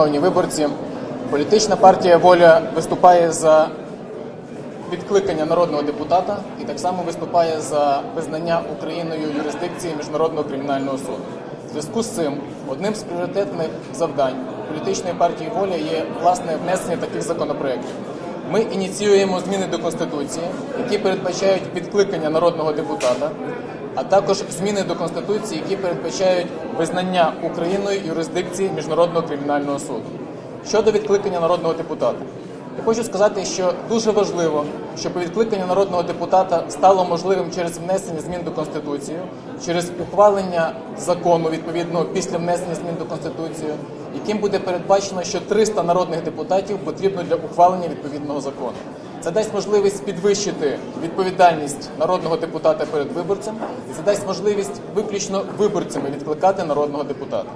Шановні виборці, політична партія Воля виступає за відкликання народного депутата і так само виступає за визнання Україною юрисдикції Міжнародного кримінального суду. В зв'язку з цим одним з пріоритетних завдань політичної партії Воля є власне внесення таких законопроєктів. Ми ініціюємо зміни до Конституції, які передбачають відкликання народного депутата, а також зміни до Конституції, які передбачають визнання Україною юрисдикції Міжнародного кримінального суду. Щодо відкликання народного депутата, я хочу сказати, що дуже важливо, щоб відкликання народного депутата стало можливим через внесення змін до Конституції, через ухвалення закону відповідно після внесення змін до Конституції, яким буде передбачено, що 300 народних депутатів потрібно для ухвалення відповідного закону. Це дасть можливість підвищити відповідальність народного депутата перед виборцем, і це дасть можливість виключно виборцями відкликати народного депутата.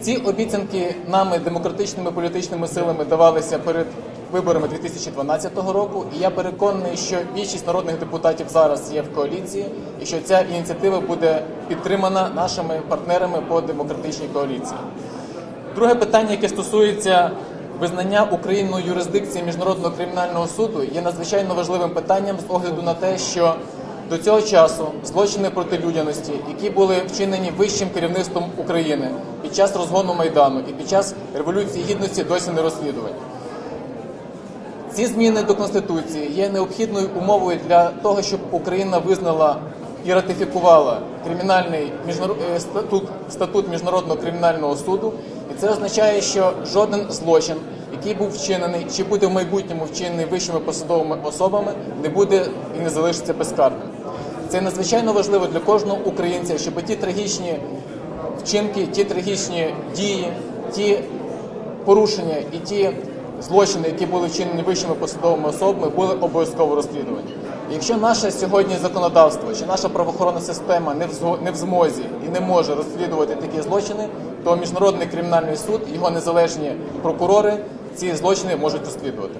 Ці обіцянки нами демократичними політичними силами давалися перед виборами 2012 року, і я переконаний, що більшість народних депутатів зараз є в коаліції, і що ця ініціатива буде підтримана нашими партнерами по демократичній коаліції. Друге питання, яке стосується визнання Україною юрисдикції міжнародного кримінального суду, є надзвичайно важливим питанням з огляду на те, що до цього часу злочини проти людяності, які були вчинені вищим керівництвом України під час розгону майдану і під час революції гідності, досі не розслідувані. Ці зміни до конституції є необхідною умовою для того, щоб Україна визнала і ратифікувала кримінальний е, статут, статут міжнародного кримінального суду, і це означає, що жоден злочин, який був вчинений чи буде в майбутньому вчинений вищими посадовими особами, не буде і не залишиться безкарним. Це надзвичайно важливо для кожного українця, щоб ті трагічні вчинки, ті трагічні дії, ті порушення і ті злочини, які були вчинені вищими посадовими особами, були обов'язково розслідувані. Якщо наше сьогодні законодавство чи наша правоохоронна система не в змозі і не може розслідувати такі злочини, то міжнародний кримінальний суд, його незалежні прокурори ці злочини можуть розслідувати.